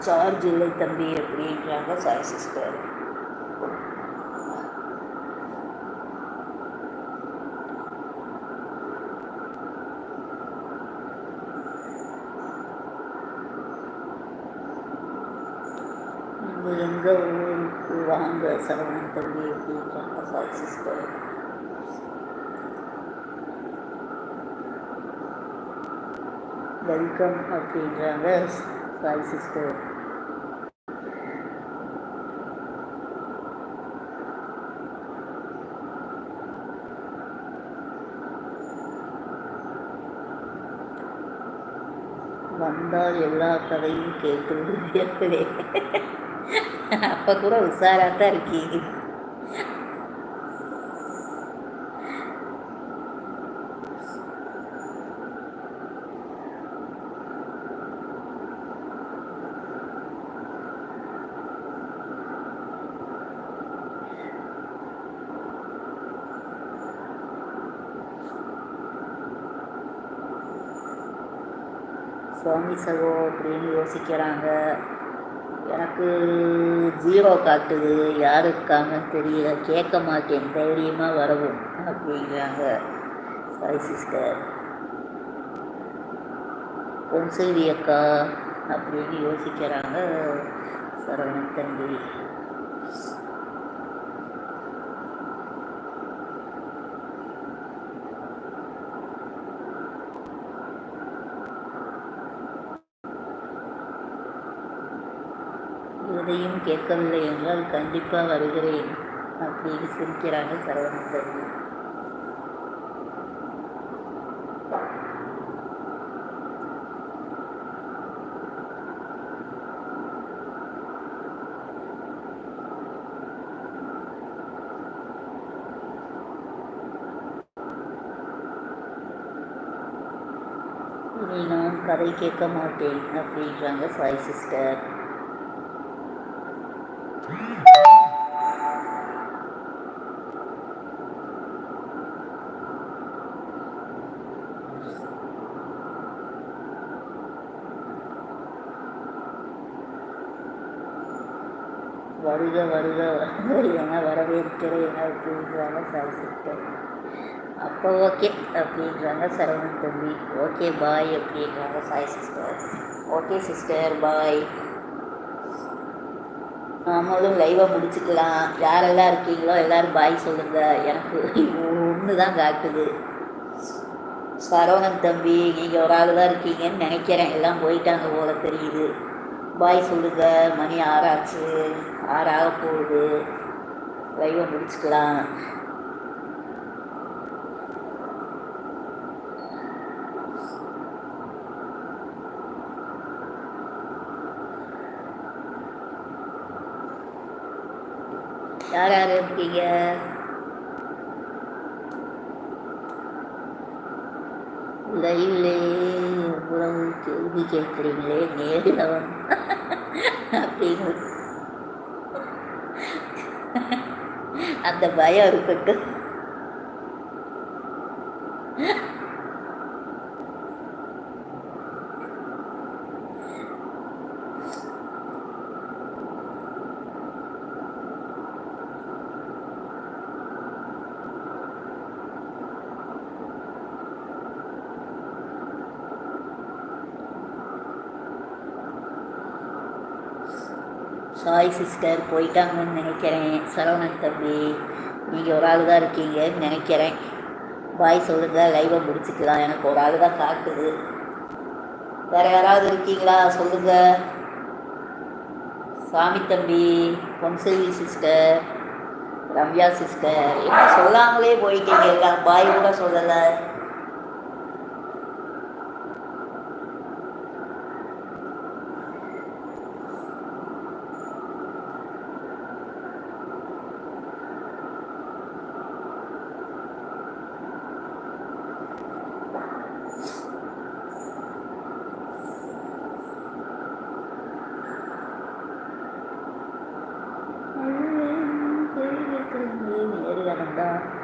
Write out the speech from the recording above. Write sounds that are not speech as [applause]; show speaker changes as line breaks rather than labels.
Charge இல்லை தம்பி அப்படின்றாங்க சாய் சிஸ்டர் நீங்கள் எங்கள் ஊருக்கு வாங்க சரவணன் தம்பி அப்படின்றாங்க சாய் சிஸ்டர் வெல்கம் அப்படின்றாங்க சாய் சிஸ்டர் வந்தால் எல்லா கதையும் கேட்டு [laughs] அப்போ கூட உஷாராக தான் இருக்கீங்க. சுவாமி சகோ அப்படின்னு யோசிக்கிறாங்க. எனக்கு ஜீரோ காட்டுது. யார் இருக்காங்கன்னு தெரியல. கேட்க மாட்டேன். தைரியமாக வரவும் அப்படிங்கிறாங்க. சாரி சிஸ்டர் பொன்செய்தி அக்கா அப்படின்னு யோசிக்கிறாங்க சரவணன் தம்பி. எதையும் கேட்கவில்லை என்றால் கண்டிப்பாக வருகிறேன். அப்படின்னு சிரிக்கிறாங்க சரவணன். இனி நான் கதை கேட்க மாட்டேன் அப்படின்றாங்க சாய் சிஸ்டர். வருக வருக வருக என வரவேற்கிறேன் அப்படின்றாங்க சாய் சிஸ்டர் அப்போ ஓகே அப்படின்றாங்க சரவணன் தம்பி. ஓகே பாய் அப்படின்றாங்க Sai sister. Okay sister bye. நாமளும் லைவாக முடிச்சுக்கலாம். யாரெல்லாம் இருக்கீங்களோ எல்லோரும் பாய் சொல்லுங்கள் எனக்கு ஒன்று தான் காட்டுது சரவணன் தம்பி நீங்கள் ஒரு ஆள் தான் இருக்கீங்கன்னு நினைக்கிறேன். எல்லாம் போயிட்டாங்க போல தெரியுது. பாய் சொல்லுங்க மணி ஆறாச்சு ஆறாக போகுது. லைவை முடிச்சுக்கலாம். யார் யார் இருக்கீங்க? லைவ்லே இவ்வளவு கேள்வி கேட்குறீங்களே நேரில் வந்து. அப்படின்னு. அந்த பயம் இருக்கட்டும். சாய் சிஸ்டர் போயிட்டாங்கன்னு நினைக்கிறேன். சரவணன் தம்பி நீங்கள் ஒரு ஆள் தான் இருக்கீங்கன்னு நினைக்கிறேன். பாய் சொல்லுங்கள் லைவை முடிச்சுக்கலாம். எனக்கு ஒரு ஆள் தான் காட்டுது. வேறு யாராவது இருக்கீங்களா? சொல்லுங்கள் சாமி தம்பி பொன்செல்வி சிஸ்டர் ரம்யா சிஸ்டர் என்ன சொல்லாமலே போயிட்டீங்க எல்லாம். பாய் கூட சொல்லலை. verdad.